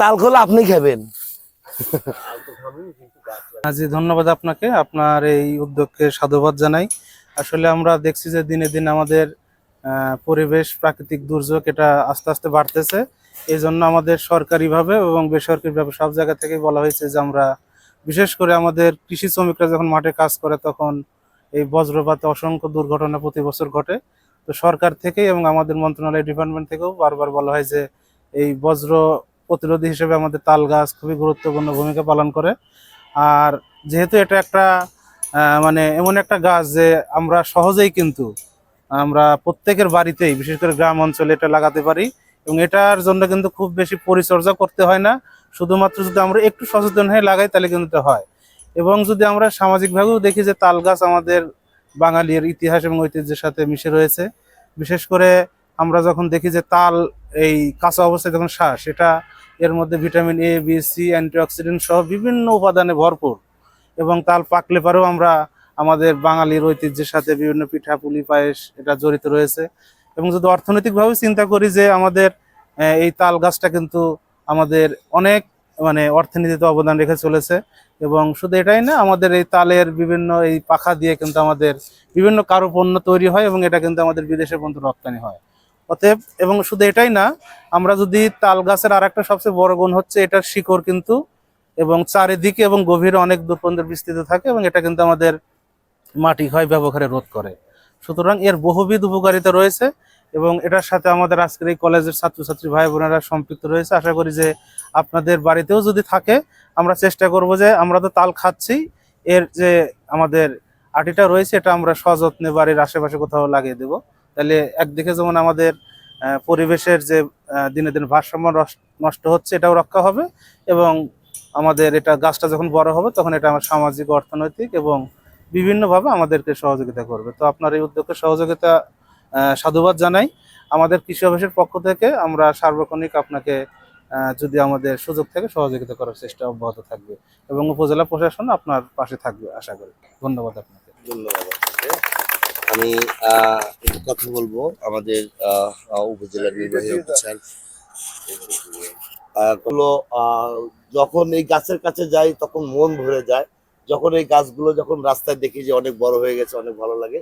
তাল আপনি খাবেন। জি ধন্যবাদ আপনাকে, আপনার এই উদ্যোগকে সাধুবাদ জানাই। আসলে আমরা দেখছি যে দিনে দিনে আমাদের পরিবেশ, প্রাকৃতিক দুর্যোগ এটা আস্তে আস্তে বাড়তেছে। এই জন্য আমাদের সরকারিভাবে এবং বেসরকারিভাবে সব জায়গা থেকে বলা হয়েছে যে আমরা, বিশেষ করে আমাদের কৃষি শ্রমিকরা যখন মাঠে কাজ করে তখন এই বজ্রপাতে অসংখ্য দুর্ঘটনা প্রতি বছর ঘটে। তো সরকার থেকে এবং আমাদের মন্ত্রণালয় ডিপার্টমেন্ট থেকেও বারবার বলা হয় যে এই বজ্র প্রতিরোধী হিসেবে আমাদের তাল গাছ খুবই গুরুত্বপূর্ণ ভূমিকা পালন করে। আর যেহেতু এটা একটা মানে এমন একটা গাছ যে আমরা সহজেই কিন্তু, আমরা প্রত্যেকের বাড়িতেই, বিশেষ করে গ্রাম অঞ্চলে এটা লাগাতে পারি এবং এটার জন্য কিন্তু খুব বেশি পরিচর্যা করতে হয় না। শুধুমাত্র যদি আমরা একটু সচেতন হয়ে লাগাই তাহলে কিন্তু হয়। এবং যদি আমরা সামাজিকভাবেও দেখি যে তাল গাছ আমাদের বাঙালির ইতিহাস এবং ঐতিহ্যের সাথে মিশে রয়েছে, বিশেষ করে আমরা যখন দেখি যে তাল এই কাঁচা অবস্থায় যখন শ্বাস এটা এর মধ্যে vitamin A B C antioxidant সহ বিভিন্ন উপাদানে ভরপুর। এবং তাল পাকলে পরেও আমরা আমাদের বাঙালির ঐতিহ্যের সাথে বিভিন্ন পিঠা, পুলি, পায়েস এটা জড়িত রয়েছে। এবং যদি অর্থনৈতিকভাবে চিন্তা করি যে আমাদের এই তাল গাছটা কিন্তু আমাদের অনেক মানে অর্থনীতিতে অবদান রেখে চলেছে। এবং শুধু এটাই না, আমাদের এই তালের বিভিন্ন এই পাখা দিয়ে কিন্তু আমাদের বিভিন্ন কারুপণ্য তৈরি হয় এবং এটা কিন্তু আমাদের বিদেশে পর্যন্ত রপ্তানি হয়। অতএব, এবং শুধু এটাই না, আমরা যদি তাল গাছের আর একটা সবচেয়ে বড় গুণ হচ্ছে এটার শিকড় কিন্তু, এবং চারিদিকে এবং গভীরে অনেক দূর পর্যন্ত বিস্তৃত থাকে, এবং এটা কিন্তু আমাদের মাটি ক্ষয় ব্যবহারে রোধ করে। সুতরাং এর বহুবিধ উপকারিতা রয়েছে, এবং এটার সাথে আমাদের আজকের এই কলেজের ছাত্রছাত্রী ভাই বোনেরা সম্পৃক্ত রয়েছে। আশা করি যে আপনাদের বাড়িতেও যদি থাকে, আমরা চেষ্টা করব যে আমরা তো তাল খাচ্ছি, এর যে আমাদের আটিটা রয়েছে, এটা আমরা সযত্নে বাড়ির আশেপাশে কোথাও লাগিয়ে দেব। তাহলে একদিকে যেমন আমাদের পরিবেশের যে দিনে দিনে ভারসাম্য রস- নষ্ট হচ্ছে এটাও রক্ষা হবে এবং আমাদের এটা গাছটা যখন বড় হবে তখন এটা আমার সামাজিক, অর্থনৈতিক এবং বিভিন্নভাবে আমাদেরকে সহযোগিতা করবে। তো আপনার এই উদ্যোগকে সহযোগিতা সাধুবাদ জানাই। আমাদের কৃষি অফিসের পক্ষ থেকে আমরা সার্বক্ষণিক আপনাকে যদি আমাদের সুযোগ থেকে সহযোগিতা করার চেষ্টা অব্যাহত থাকবে এবং উপজেলা প্রশাসন আপনার পাশে থাকবে, আশা করি। ধন্যবাদ আপনাকে। ধন্যবাদ। আমি আহ, একটু কথা বলব আমাদের উপজেলার নির্বাহী অফিসার আহ, যখন এই গাছের কাছে যাই তখন মন ভরে যায়। যখন এই গাছগুলো যখন রাস্তায় দেখি যে অনেক বড় হয়ে গেছে অনেক ভালো লাগে।